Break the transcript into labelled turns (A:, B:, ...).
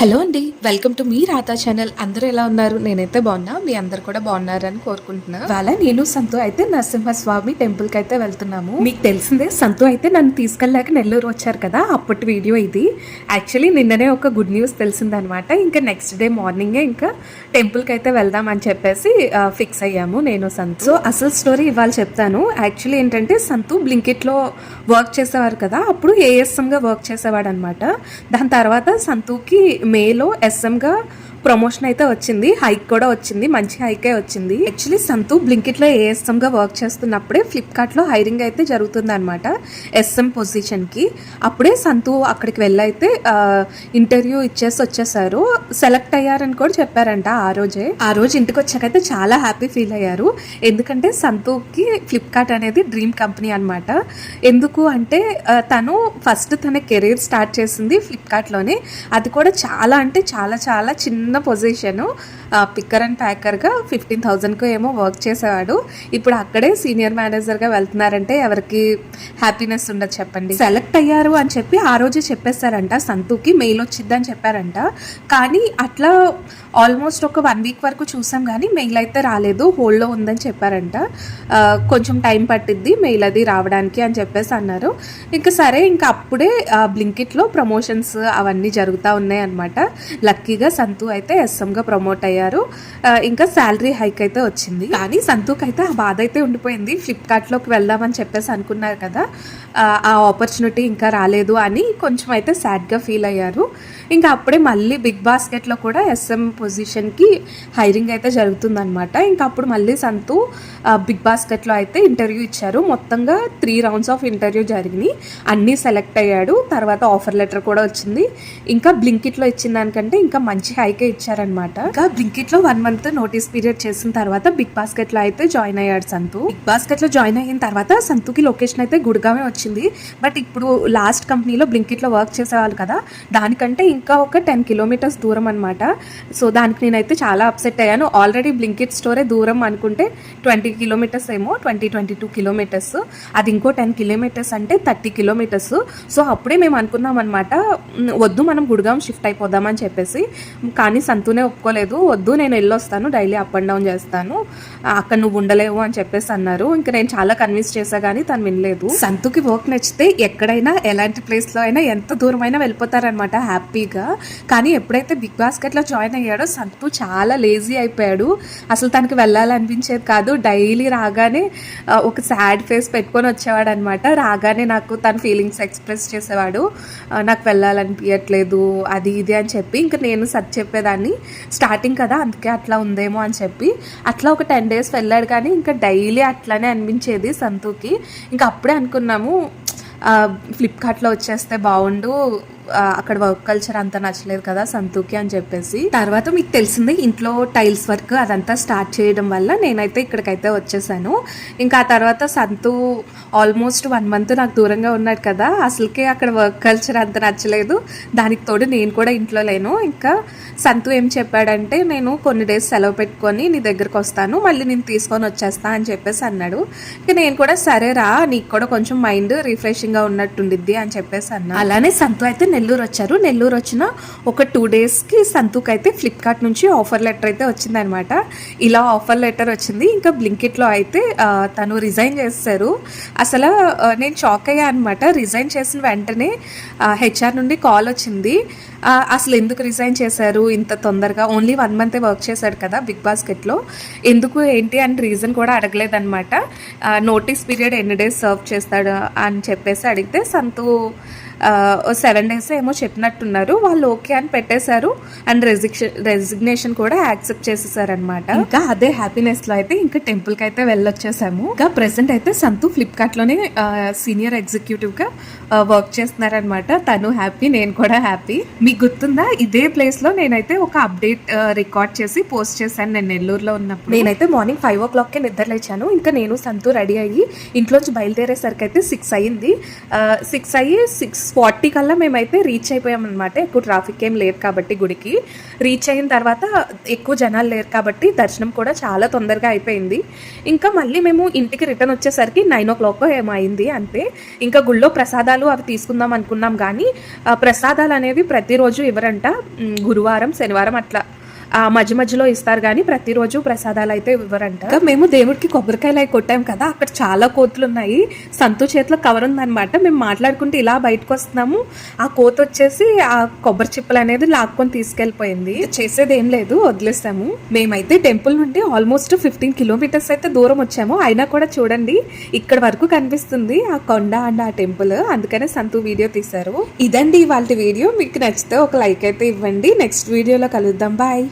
A: Hello అండి welcome to మీ Radha channel. అందరూ ఎలా ఉన్నారు? నేనైతే బాగున్నా. మీ అందరు కూడా బాగున్నారని కోరుకుంటున్నా. ఇవాళ నేను సంతు అయితే నరసింహస్వామి టెంపుల్కి అయితే వెళ్తున్నాము. మీకు తెలిసిందే సంతు అయితే నన్ను తీసుకెళ్ళాక నెల్లూరు వచ్చారు కదా అప్పటి వీడియో ఇది. యాక్చువల్లీ నిన్ననే ఒక గుడ్ న్యూస్ తెలిసిందనమాట. ఇంకా నెక్స్ట్ డే మార్నింగే ఇంకా టెంపుల్కి అయితే వెళ్దాం అని చెప్పేసి ఫిక్స్ అయ్యాము నేను సంతు. సో అసలు స్టోరీ ఇవాళ చెప్తాను. యాక్చువల్లీ ఏంటంటే సంతు బ్లింకిట్లో వర్క్ చేసేవారు కదా అప్పుడు ఏఎస్ఎం గా వర్క్ చేసేవాడు అనమాట దాని తర్వాత సంతుకి మేలో ఎస్ఎంగా ప్రమోషన్ అయితే వచ్చింది హైక్ కూడా వచ్చింది మంచి హైకే వచ్చింది. యాక్చువల్లీ సంతు బ్లింకిట్లో ఏఎస్ఎం గా వర్క్ చేస్తున్నప్పుడే ఫ్లిప్కార్ట్లో హైరింగ్ అయితే జరుగుతుంది అనమాట ఎస్ఎం పొజిషన్కి అప్పుడే సంతు అక్కడికి వెళ్ళైతే ఇంటర్వ్యూ ఇచ్చేసి వచ్చేసారు. సెలెక్ట్ అయ్యారని కూడా చెప్పారంట ఆ రోజే. ఆ రోజు ఇంటికి వచ్చాకైతే చాలా హ్యాపీ ఫీల్ అయ్యారు. ఎందుకంటే సంతుకి ఫ్లిప్కార్ట్ అనేది డ్రీమ్ కంపెనీ అనమాట ఎందుకు అంటే తను ఫస్ట్ తన కెరీర్ స్టార్ట్ చేసింది ఫ్లిప్కార్ట్లోనే అది కూడా చాలా అంటే చాలా చాలా చిన్న పొజిషను పిక్కర్ అండ్ ప్యాకర్గా ఫిఫ్టీన్ థౌజండ్కు ఏమో వర్క్ చేసేవాడు. ఇప్పుడు అక్కడే సీనియర్ మేనేజర్గా వెళ్తున్నారంటే ఎవరికి హ్యాపీనెస్ ఉండదు చెప్పండి. సెలెక్ట్ అయ్యారు అని చెప్పి ఆ రోజు చెప్పేస్తారంట. సంతుకి మెయిల్ వచ్చిద్దని చెప్పారంట. కానీ అట్లా ఆల్మోస్ట్ ఒక వన్ వీక్ వరకు చూసాం కానీ మెయిల్ అయితే రాలేదు. హోల్డ్లో ఉందని చెప్పారంట. కొంచెం టైం పట్టిద్ది మెయిల్ అది రావడానికి అని చెప్పేసి అన్నారు. ఇంకా సరే ఇంకా అప్పుడే బ్లింకిట్లో ప్రమోషన్స్ అవన్నీ జరుగుతూ ఉన్నాయి అనమాట లక్కీగా సంతు అయితే ఎస్ఎంగా ప్రమోట్ అయ్యారు. ఇంకా శాలరీ హైక్ అయితే వచ్చింది. కానీ సంతూక్ అయితే ఆ బాధ అయితే ఉండిపోయింది. ఫ్లిప్కార్ట్లోకి వెళ్దామని చెప్పేసి అనుకున్నారు కదా. ఆ, ఆపర్చునిటీ ఇంకా రాలేదు అని కొంచెం అయితే సాడ్గా ఫీల్ అయ్యారు. ఇంకా అప్పుడే మళ్ళీ బిగ్ బాస్కెట్లో కూడా ఎస్ఎం పొజిషన్కి హైరింగ్ అయితే జరుగుతుందనమాట ఇంకా అప్పుడు మళ్ళీ సంతు బిగ్ బాస్కెట్లో అయితే ఇంటర్వ్యూ ఇచ్చారు. మొత్తంగా త్రీ రౌండ్స్ ఆఫ్ ఇంటర్వ్యూ జరిగినాయి. అన్నీ సెలెక్ట్ అయ్యాడు. తర్వాత ఆఫర్ లెటర్ కూడా వచ్చింది. ఇంకా బ్లింకిట్లో ఇచ్చిన దానికంటే ఇంకా మంచి హైకే ఇచ్చారనమాట ఇంకా బ్లింకిట్లో వన్ మంత్ నోటీస్ పీరియడ్ చేసిన తర్వాత బిగ్ బాస్కెట్లో అయితే జాయిన్ అయ్యాడు సంతు. బిగ్ బాస్కెట్లో జాయిన్ అయిన తర్వాత సంతుకి లొకేషన్ అయితే గుడిగామే వచ్చింది. బట్ ఇప్పుడు లాస్ట్ కంపెనీలో బ్లింకిట్లో వర్క్ చేసేవాళ్ళు కదా దానికంటే ఇంకా ఒక టెన్ కిలోమీటర్స్ దూరం అనమాట సో దానికి నేనైతే చాలా అప్సెట్ అయ్యాను. ఆల్రెడీ బ్లింకిట్ స్టోరే దూరం అనుకుంటే ట్వంటీ కిలోమీటర్స్ ఏమో ట్వంటీ ట్వంటీ టూ కిలోమీటర్స్ అది ఇంకో టెన్ కిలోమీటర్స్ అంటే థర్టీ కిలోమీటర్స్ సో అప్పుడే మేము అనుకున్నాం అనమాట వద్దు మనం గుడిగాం షిఫ్ట్ అయిపోదామని చెప్పేసి. కానీ సంతూనే ఒప్పుకోలేదు. వద్దు నేను వెళ్ళొస్తాను డైలీ అప్ అండ్ డౌన్ చేస్తాను. అక్కడ నువ్వు ఉండలేవు అని చెప్పేసి అన్నారు. ఇంకా నేను చాలా కన్విన్స్ చేసా కానీ తను వినలేదు. సంతుకి వర్క్ నచ్చితే ఎక్కడైనా ఎలాంటి ప్లేస్లో అయినా ఎంత దూరమైనా వెళ్ళిపోతారనమాట హ్యాపీగా. కానీ ఎప్పుడైతే బిగ్ బాస్కెట్లో జాయిన్ అయ్యాడో సంతు చాలా లేజీ అయిపోయాడు. అసలు తనకి వెళ్ళాలనిపించేది కాదు. డైలీ రాగానే ఒక సాడ్ ఫేస్ పెట్టుకొని వచ్చేవాడు అనమాట రాగానే నాకు తన ఫీలింగ్స్ ఎక్స్ప్రెస్ చేసేవాడు. నాకు వెళ్ళాలనిపించట్లేదు అది ఇది అని చెప్పి ఇంకా నేను సత్ చెప్పేదాన్ని స్టార్టింగ్ కదా అందుకే అట్లా ఉందేమో అని చెప్పి అట్లా ఒక టెన్ డేస్ వెళ్ళాడు. కానీ ఇంకా డైలీ అట్లానే అనిపించేది సంతుకి. ఇంకా అప్పుడే అనుకున్నాము ఫ్లిప్కార్ట్లో వచ్చేస్తే బాగుండు అక్కడ వర్క్ కల్చర్ అంతా నచ్చలేదు కదా సంతూకి అని చెప్పేసి. తర్వాత మీకు తెలిసిందే ఇంట్లో టైల్స్ వర్క్ అదంతా స్టార్ట్ చేయడం వల్ల నేనైతే ఇక్కడికైతే వచ్చేసాను. ఇంకా ఆ తర్వాత సంతు ఆల్మోస్ట్ వన్ మంత్ నాకు దూరంగా ఉన్నాడు కదా అసలుకే అక్కడ వర్క్ కల్చర్ అంత నచ్చలేదు. దానికి తోడు నేను కూడా ఇంట్లో లేను. ఇంకా సంతు ఏం చెప్పాడంటే నేను కొన్ని డేస్ సెలవు పెట్టుకొని నీ దగ్గరకు వస్తాను మళ్ళీ నేను తీసుకొని వచ్చేస్తా అని చెప్పేసి అన్నాడు. ఇంకా నేను కూడా సరే రా నీకు కూడా కొంచెం మైండ్ రిఫ్రెషింగ్గా ఉన్నట్టుండిద్ది అని చెప్పేసి అన్నా అలానే సంతు అయితే నెల్లూరు వచ్చారు. నెల్లూరు వచ్చిన ఒక టూ డేస్కి కి అయితే ఫ్లిప్కార్ట్ నుంచి ఆఫర్ లెటర్ అయితే వచ్చిందనమాట ఇలా ఆఫర్ లెటర్ వచ్చింది. ఇంకా బ్లింకిట్లో అయితే తను రిజైన్ చేశారు. అసలు నేను షాక్ అయ్యా అనమాట రిజైన్ చేసిన వెంటనే హెచ్ఆర్ నుండి కాల్ వచ్చింది. అసలు ఎందుకు రిజైన్ చేశారు? ఇంత తొందరగా ఓన్లీ వన్ మంతే వర్క్ చేశాడు కదా బిగ్ బాస్కెట్లో ఎందుకు ఏంటి అని రీజన్ కూడా అడగలేదన్నమాట. నోటీస్ పీరియడ్ ఎన్ని డేస్ సర్వ్ చేస్తాడు అని చెప్పేసి అడిగితే సంతు సెవెన్ డేస్ ఏమో చెప్పినట్టున్నారు. వాళ్ళు ఓకే అని పెట్టేశారు. అండ్ రెసిగ్నేషన్ రెసిగ్నేషన్ కూడా యాక్సెప్ట్ చేసేసారనమాట ఇంకా అదే హ్యాపీనెస్లో అయితే ఇంకా టెంపుల్కి అయితే వెళ్ళొచ్చేసాము. ఇంకా ప్రెసెంట్ అయితే సంతు ఫ్లిప్కార్ట్లోనే సీనియర్ ఎగ్జిక్యూటివ్గా వర్క్ చేస్తున్నారనమాట తను హ్యాపీ నేను కూడా హ్యాపీ మీకు గుర్తుందా? ఇదే ప్లేస్లో నేనైతే ఒక అప్డేట్ రికార్డ్ చేసి పోస్ట్ చేశాను నేను నెల్లూరులో ఉన్నప్పుడు. నేనైతే మార్నింగ్ ఫైవ్ ఓ క్లాక్కి నిద్ర లేచాను. ఇంకా నేను సంతు రెడీ అయ్యి ఇంట్లోంచి బయలుదేరేసరికి అయితే సిక్స్ అయ్యింది సిక్స్ అయ్యి సిక్స్ ఫార్టీ కల్లా మేమైతే రీచ్ అయిపోయాం అనమాట ఎక్కువ ట్రాఫిక్ ఏం లేరు కాబట్టి గుడికి. రీచ్ అయిన తర్వాత ఎక్కువ జనాలు లేరు కాబట్టి దర్శనం కూడా చాలా తొందరగా అయిపోయింది. ఇంకా మళ్ళీ మేము ఇంటికి రిటర్న్ వచ్చేసరికి నైన్ ఓ క్లాక్ ఏమో అయింది అంతే ఇంకా గుళ్ళో ప్రసాదాలు అవి తీసుకుందాం అనుకున్నాం కానీ ప్రసాదాలు అనేవి ప్రతిరోజు ఇవ్వరంట. గురువారం శనివారం అట్లా. మధ్య మధ్యలో ఇస్తారు కానీ ప్రతిరోజు ప్రసాదాలు అయితే ఇవ్వరంట మేము దేవుడికి కొబ్బరికాయలు అవి కొట్టాం కదా అక్కడ చాలా కోతులు ఉన్నాయి సంతు చేతిలో కవర్ ఉందన్నమాట. మేము మాట్లాడుకుంటే ఇలా బయటకు వస్తున్నాము. ఆ కోత వచ్చేసి ఆ కొబ్బరి చిప్పలు అనేది లాక్కొని తీసుకెళ్ళిపోయింది. చేసేది ఏం లేదు వదిలేసాము. మేమైతే టెంపుల్ నుండి ఆల్మోస్ట్ ఫిఫ్టీన్ కిలోమీటర్స్ అయితే దూరం వచ్చాము. అయినా కూడా చూడండి ఇక్కడ వరకు కనిపిస్తుంది ఆ కొండ అండ్ ఆ టెంపుల్. అందుకనే సంతు వీడియో తీశారు. ఇదండి ఇవాళ వీడియో. మీకు నచ్చితే ఒక లైక్ అయితే ఇవ్వండి. నెక్స్ట్ వీడియోలో కలుద్దాం. బాయ్.